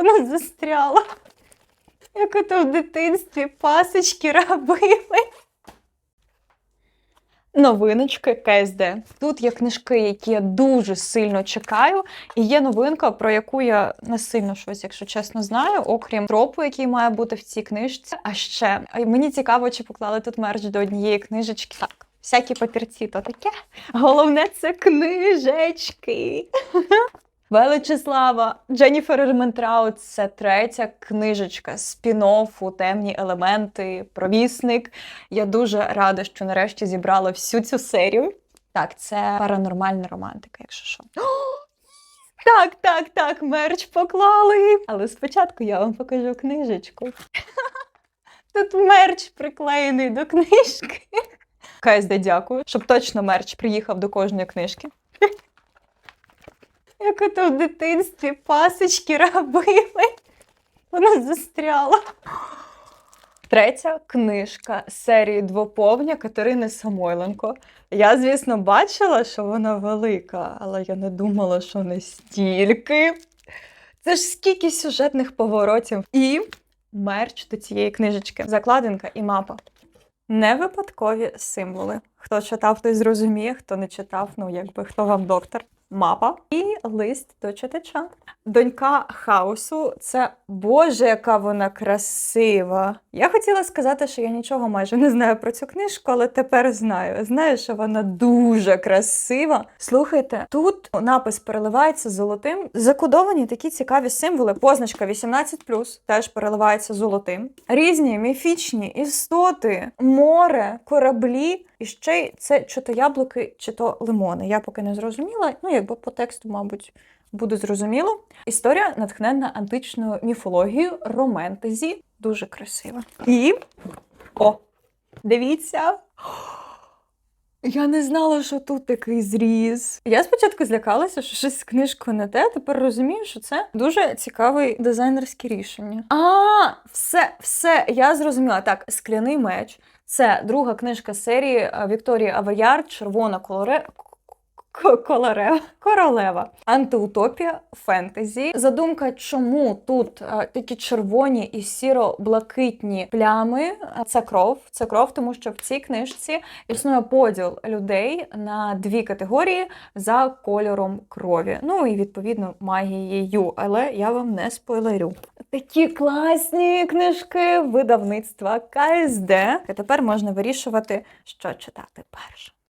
Вона застряла. Як ото в дитинстві пасочки робили. Новиночки КСД. Тут є книжки, які я дуже сильно чекаю. І є новинка, про яку я не сильно щось, якщо чесно, знаю, окрім тропу, який має бути в цій книжці. А ще мені цікаво, чи поклали тут мерч до однієї книжечки. Так, всякі папірці, то таке. Головне це книжечки. Величеслава Дженніфер Ерментраут це третя книжечка спін-оффу, темні елементи, провісник. Я дуже рада, що нарешті зібрала всю цю серію. Так, це паранормальна романтика, якщо що. Так, так, так, мерч поклали. Але спочатку я вам покажу книжечку. Тут мерч приклеєний до книжки. КСД дякую, щоб точно мерч приїхав до кожної книжки. Як ото в дитинстві пасочки робили. Вона застряла. Третя книжка серії двоповня Катерини Самойленко. Я, звісно, бачила, що вона велика, але я не думала, що настільки. Це ж скільки сюжетних поворотів. І мерч до цієї книжечки. Закладинка і мапа. Не випадкові символи. Хто читав, той зрозуміє, хто не читав, ну якби хто вам доктор. Мапа і лист до читача. Донька хаосу це Боже, яка вона красива. Я хотіла сказати, що я нічого майже не знаю про цю книжку, але тепер знаю. Знаю, що вона дуже красива. Слухайте, тут напис переливається золотим. Закодовані такі цікаві символи. Позначка 18+, теж переливається золотим. Різні міфічні істоти, море, кораблі. І ще це чи то яблуки, чи то лимони. Я поки не зрозуміла. Ну, якби по тексту, мабуть, буде зрозуміло. Історія натхненна античною міфологією, романтезі. Дуже красива. І. О! Дивіться! Я не знала, що тут такий зріз. Я спочатку злякалася, що щось з книжкою не те. Тепер розумію, що це дуже цікаве дизайнерське рішення. А, все, все, я зрозуміла. Так, скляний меч. Це друга книжка серії е, Вікторії Аваяр Червона колоре. Колорева, королева, антиутопія, фентезі. Задумка, чому тут е, такі червоні і сіро-блакитні плями. А Це кров. Це кров, тому що в цій книжці існує поділ людей на дві категорії за кольором крові. Ну і відповідно магією, але я вам не спойлерю. Такі класні книжки видавництва КСД. А тепер можна вирішувати, що читати перше.